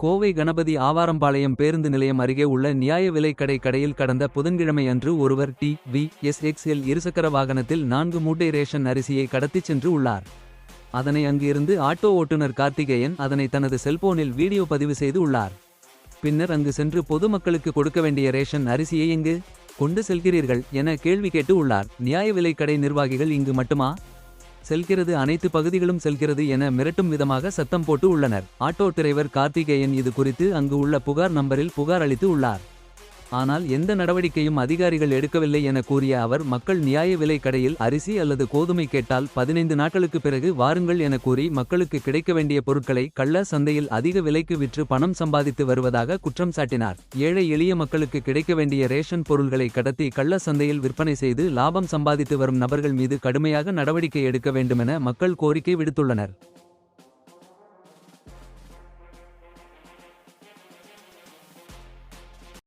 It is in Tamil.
கோவை கணபதி ஆவாரம்பாளையம் பேருந்து நிலையம் அருகே உள்ள நியாய விலை கடை கடையில் கடந்த புதன்கிழமை அன்று ஒருவர் டி வி எஸ் எக்ஸ்எல் இருசக்கர வாகனத்தில் நான்கு மூட்டை ரேஷன் அரிசியை கடத்திச் சென்று உள்ளார். அதனை அங்கிருந்து ஆட்டோ ஓட்டுநர் கார்த்திகேயன் அதனை தனது செல்போனில் வீடியோ பதிவு செய்து உள்ளார். பின்னர் அங்கு சென்று பொதுமக்களுக்கு கொடுக்க வேண்டிய ரேஷன் அரிசியை எங்கு கொண்டு செல்கிறீர்கள் என கேள்வி கேட்டு உள்ளார். நியாய விலை கடை நிர்வாகிகள் இங்கு மட்டுமா? செல்கிறது அனைத்து பகுதிகளும் செல்கிறது என மிரட்டும் விதமாக சத்தம் போட்டு உள்ளனர். ஆட்டோ டிரைவர் கார்த்திகேயன் இது குறித்து அங்கு உள்ள புகார் நம்பரில் புகார் அளித்து உள்ளார். ஆனால் எந்த நடவடிக்கையும் அதிகாரிகள் எடுக்கவில்லை என கூறிய அவர் மக்கள் நியாய விலை கடையில் அரிசி அல்லது கோதுமை கேட்டால் பதினைந்து நாட்களுக்கு பிறகு வாருங்கள் என கூறி மக்களுக்கு கிடைக்க வேண்டிய பொருட்களை கள்ள சந்தையில் அதிக விலைக்கு விற்று பணம் சம்பாதித்து வருவதாக குற்றம் சாட்டினார். ஏழை எளிய மக்களுக்கு கிடைக்க வேண்டிய ரேஷன் பொருள்களை கடத்தி கள்ள சந்தையில் விற்பனை செய்து லாபம் சம்பாதித்து வரும் நபர்கள் மீது கடுமையாக நடவடிக்கை எடுக்க வேண்டுமென மக்கள் கோரிக்கை விடுத்துள்ளனர்.